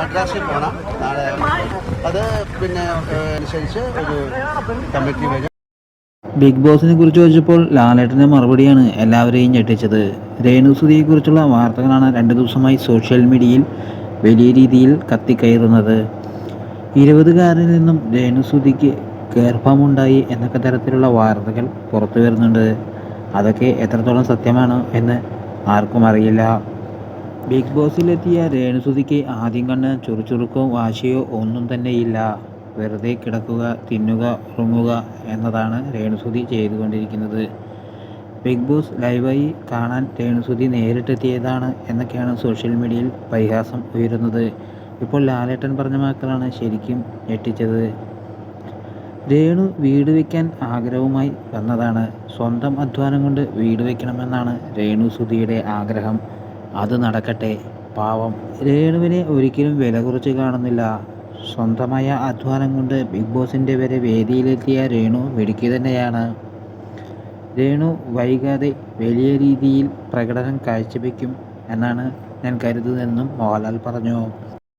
മദ്രാസിൽ പോകണം നാളെ അത് പിന്നെ അനുസരിച്ച് ഒരു കമ്മിറ്റി വരും. ബിഗ് ബോസിനെ കുറിച്ച് ചോദിച്ചപ്പോൾ ലാലേട്ടന്റെ മറുപടിയാണ് എല്ലാവരെയും ഞെട്ടിച്ചത്. രേണുസുതിയെക്കുറിച്ചുള്ള വാർത്തകളാണ് രണ്ട് ദിവസമായി സോഷ്യൽ മീഡിയയിൽ വലിയ രീതിയിൽ കത്തിക്കയറുന്നത്. ഇരുപതുകാരിൽ നിന്നും രേണുസുതിക്ക് ഗർഭമുണ്ടായി എന്നൊക്കെ തരത്തിലുള്ള വാർത്തകൾ പുറത്തു വരുന്നുണ്ട്. അതൊക്കെ എത്രത്തോളം സത്യമാണ് എന്ന് ആർക്കും അറിയില്ല. ബിഗ് ബോസിലെത്തിയ രേണുസുതിക്ക് ആദ്യം കണ്ട ചുറുചുറുക്കോ വാശിയോ ഒന്നും തന്നെ ഇല്ല വെറുതെ കിടക്കുക തിന്നുക ഉറങ്ങുക എന്നതാണ് രേണുസുതി ചെയ്തുകൊണ്ടിരിക്കുന്നത്. ബിഗ് ബോസ് ലൈവായി കാണാൻ രേണുസുതി നേരിട്ടെത്തിയതാണ് എന്നൊക്കെയാണ് സോഷ്യൽ മീഡിയയിൽ പരിഹാസം ഉയരുന്നത്. ഇപ്പോൾ ലാലേട്ടൻ പറഞ്ഞ വാക്കുകളാണ് ശരിക്കും ഞെട്ടിച്ചത്. രേണു വീട് വയ്ക്കാൻ ആഗ്രഹവുമായി വന്നതാണ്. സ്വന്തം അധ്വാനം കൊണ്ട് വീട് വയ്ക്കണമെന്നാണ് രേണു സുധിയുടെ ആഗ്രഹം. അത് നടക്കട്ടെ. പാവം രേണുവിനെ ഒരിക്കലും വില കുറച്ച് കാണുന്നില്ല. സ്വന്തമായ അധ്വാനം കൊണ്ട് ബിഗ് ബോസിന്റെ വരെ വേദിയിലെത്തിയ രേണു മിടുക്കി തന്നെയാണ്. രേണു വൈകാതെ വലിയ രീതിയിൽ പ്രകടനം കാഴ്ചവെക്കും എന്നാണ് ഞാൻ കരുതുന്നതെന്നും മോഹൻലാൽ പറഞ്ഞു.